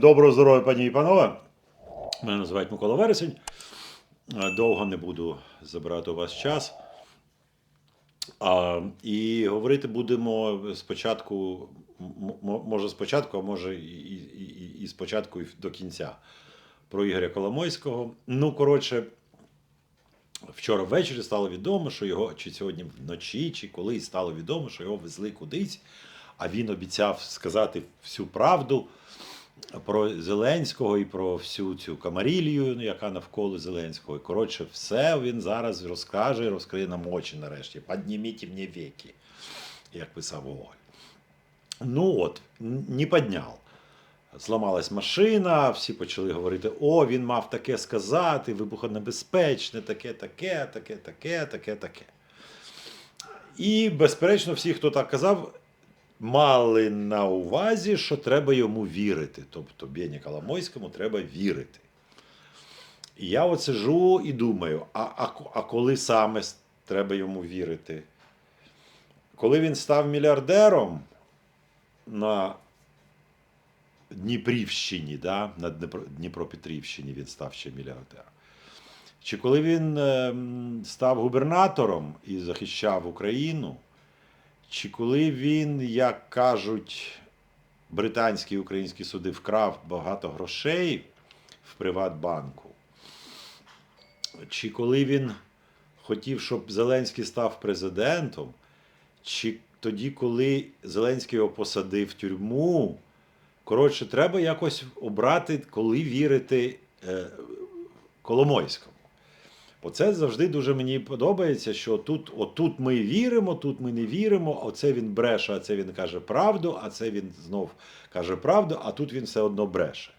Доброго здоров'я, пані і панове. Мене називають Микола Вересень. Е, Довго не буду забирати у вас час. А, і говорити будемо спочатку, може спочатку, а може і, і, і спочатку і до кінця. Про Ігоря Коломойського. Ну, коротше, вчора ввечері стало відомо, що його, чи сьогодні вночі, чи колись стало відомо, що його везли кудись, а він обіцяв сказати всю правду про Зеленського і про всю цю камарілію, яка навколо Зеленського. Коротше, все він зараз розкаже і розкриє нам очі нарешті. Підніміть мені веки, як писав Гоголь. Ну от, не підняв. Зламалась машина, всі почали говорити: о, він мав таке сказати, вибухонебезпечне, таке, таке, таке, таке, таке, таке. І, безперечно, всі, хто так казав, мали на увазі, що треба йому вірити. Тобто Бені Коломойському треба вірити. І я от сижу і думаю: а, а, а коли саме треба йому вірити? Коли він став мільярдером на Дніпрівщині, да? на Дніпропетрівщині він став ще мільярдером. Чи коли він ем, став губернатором і захищав Україну, чи коли він, як кажуть, британські і українські суди вкрав багато грошей в Приватбанку, чи коли він хотів, щоб Зеленський став президентом, чи тоді, коли Зеленський його посадив в тюрму, коротше, треба якось обрати, коли вірити е, Коломойському. Оце завжди дуже мені подобається, що тут, отут ми віримо, тут ми не віримо. Оце він бреше, а це він каже правду, а це він знов каже правду, а тут він все одно бреше.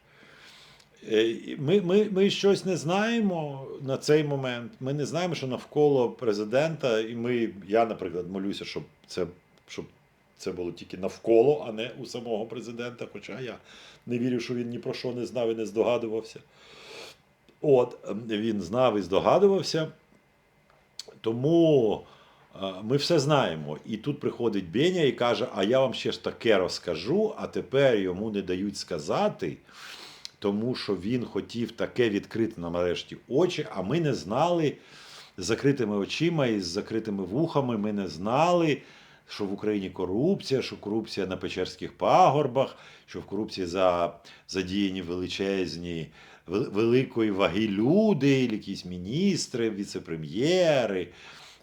Е, Ми, ми, ми щось не знаємо на цей момент. Ми не знаємо, що навколо президента, і ми, я, наприклад, молюся, щоб це, щоб це було тільки навколо, а не у самого президента. Хоча я не вірю, що він ні про що не знав і не здогадувався. От, ем, він знав і здогадувався. Тому е, ми все знаємо. І тут приходить Беня і каже: А я вам ще ж таке розкажу, а тепер йому не дають сказати, тому що він хотів таке відкрити нам нарешті очі, а ми не знали з закритими очима і з закритими вухами. Ми не знали, що в Україні корупція, що корупція на Печерських пагорбах, що в корупції за, задіяні величезні, великої ваги люди, якісь міністри, віце-прем'єри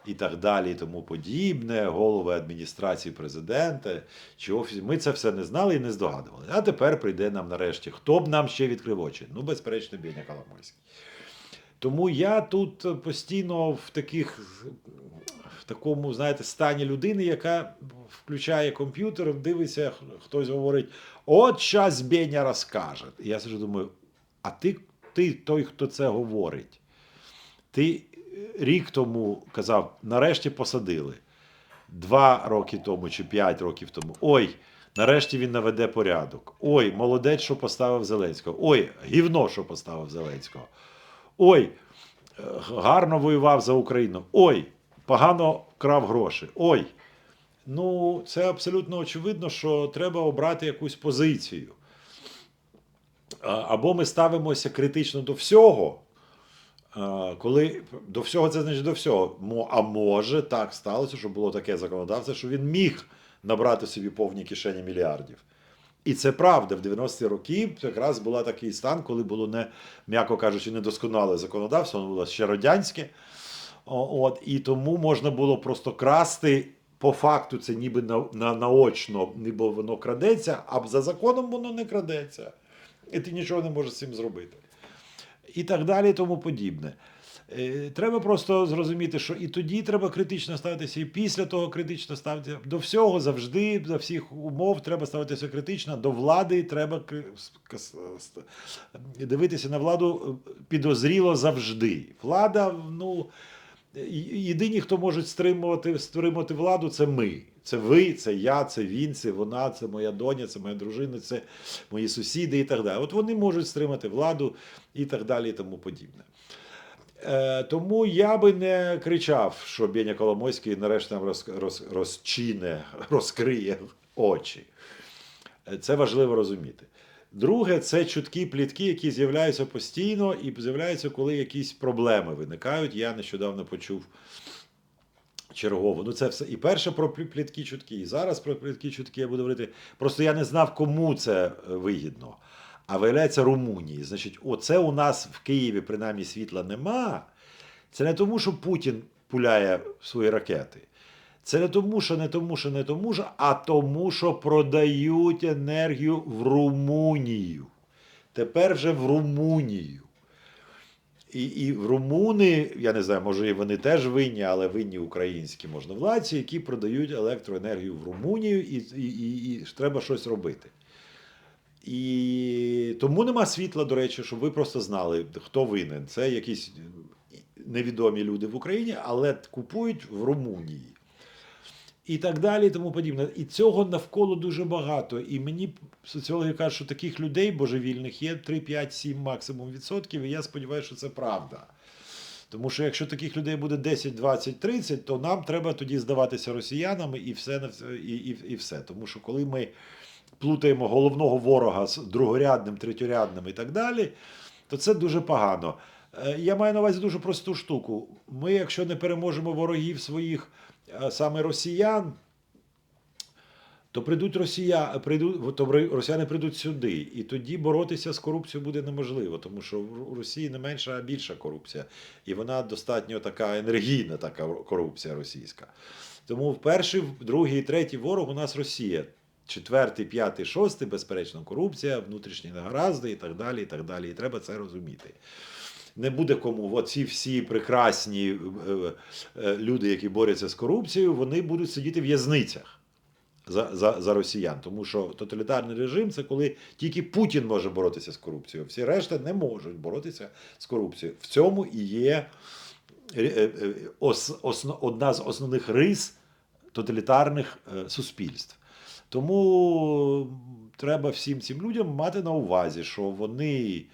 і так далі, і тому подібне, голови адміністрації президента чи офісу. Ми це все не знали і не здогадували. А тепер прийде нам нарешті. Хто б нам ще відкрив очі? Ну, безперечно, Беня Коломойський. Тому я тут постійно в таких такому, знаєте, стані людини, яка включає комп'ютер, дивиться, хтось говорить: от щас Беня розкаже. І я сижу думаю, а ти, ти той, хто це говорить. Ти е, рік тому казав, нарешті посадили. Два роки тому чи п'ять років тому. Ой, нарешті він наведе порядок. Ой, молодець, що поставив Зеленського. Ой, гівно, що поставив Зеленського. Ой, е, гарно воював за Україну. Ой, погано крав гроші. Ой. Ну, це абсолютно очевидно, що треба обрати якусь позицію. Або ми ставимося критично до всього. Коли до всього це значить до всього. А може так сталося, що було таке законодавство, що він міг набрати собі повні кишені мільярдів. І це правда. В 90-ті роки якраз був такий стан, коли було не, м'яко кажучи, недосконале законодавство, воно було ще радянське. От, і тому можна було просто красти. По факту це ніби на, на, наочно, ніби воно крадеться, а за законом воно не крадеться. І ти нічого не можеш з цим зробити. І так далі, і тому подібне. Е, Треба просто зрозуміти, що і тоді треба критично ставитися, і після того критично ставитися. До всього завжди, до всіх умов треба ставитися критично, до влади треба дивитися на владу е, підозріло завжди. Влада, ну. Єдині, хто можуть стримувати, стримувати владу, це ми. Це ви, це я, це він, це вона, це моя доня, це моя дружина, це мої сусіди і так далі. От вони можуть стримати владу і так далі, і тому подібне. Е, тому я би не кричав, що Беня Коломойський нарешті нам роз, роз, розчине, розкриє очі. Е, Це важливо розуміти. Друге, це чуткі плітки, які з'являються постійно і з'являються, коли якісь проблеми виникають. Я нещодавно почув чергово. Ну, це все. І перше про плі- пліткі чутки, і зараз про пліткі чутки я буду говорити. Просто я не знав, кому це е, вигідно. А виявляється Румунії. Значить, оце у нас в Києві принаймні світла нема. Це не тому, що Путін пуляє свої ракети. Це не тому, що не тому, що не тому, що, а тому, що продають енергію в Румунію. Тепер вже в Румунію. І, і румуни, я не знаю, може і вони теж винні, але винні українські можновладці, які продають електроенергію в Румунію, і, і, і, і треба щось робити. І тому нема світла, до речі, щоб ви просто знали, хто винен. Це якісь невідомі люди в Україні, але купують в Румунії. І так далі, і тому подібне. І цього навколо дуже багато. І мені соціологи кажуть, що таких людей божевільних є 3, 5, 7 максимум відсотків, і я сподіваюся, що це правда. Тому що якщо таких людей буде 10, 20, 30, то нам треба тоді здаватися росіянами і все і, і, і все. Тому що коли ми плутаємо головного ворога з другорядним, третьорядним і так далі, то це дуже погано. Е, Я маю на увазі дуже просту штуку. Ми, якщо не переможемо ворогів своїх е, саме росіян, то прийдуть росія, прийдуть, то росіяни прийдуть сюди, і тоді боротися з корупцією буде неможливо, тому що в Росії не менша, а більша корупція. І вона достатньо така енергійна, така корупція російська. Тому перший, другий, третій ворог у нас Росія. Четвертий, п'ятий, шостий, безперечно, корупція, внутрішні негаразди і так далі. І так далі. І треба це розуміти. Не буде кому. Оці всі прекрасні е, е, люди, які борються з корупцією, вони будуть сидіти в в'язницях за, за, за росіян. Тому що тоталітарний режим це коли тільки Путін може боротися з корупцією. Всі решта не можуть боротися з корупцією. В цьому і є е, одна з основних рис тоталітарних суспільств. Тому треба всім цим людям мати на увазі, що вони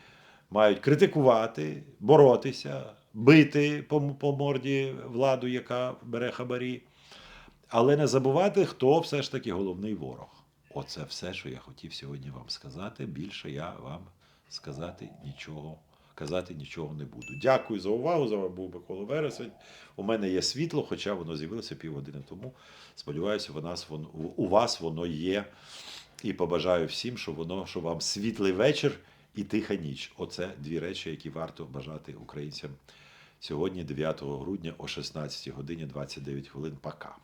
мають критикувати, боротися, бити по, по морді владу, яка бере хабарі, але не забувати, хто все ж таки головний ворог. Оце все, що я хотів сьогодні вам сказати. Більше я вам сказати нічого. Казати нічого не буду. Дякую за увагу. З вами був Микола Вересень. У мене є світло, хоча воно з'явилося півгодини тому. Сподіваюся, у, нас у вас воно є. І побажаю всім, щоб воно, щоб вам світлий вечір і тиха ніч. Оце дві речі, які варто бажати українцям сьогодні, 9 грудня о 16 годині 29 хвилин. Пока.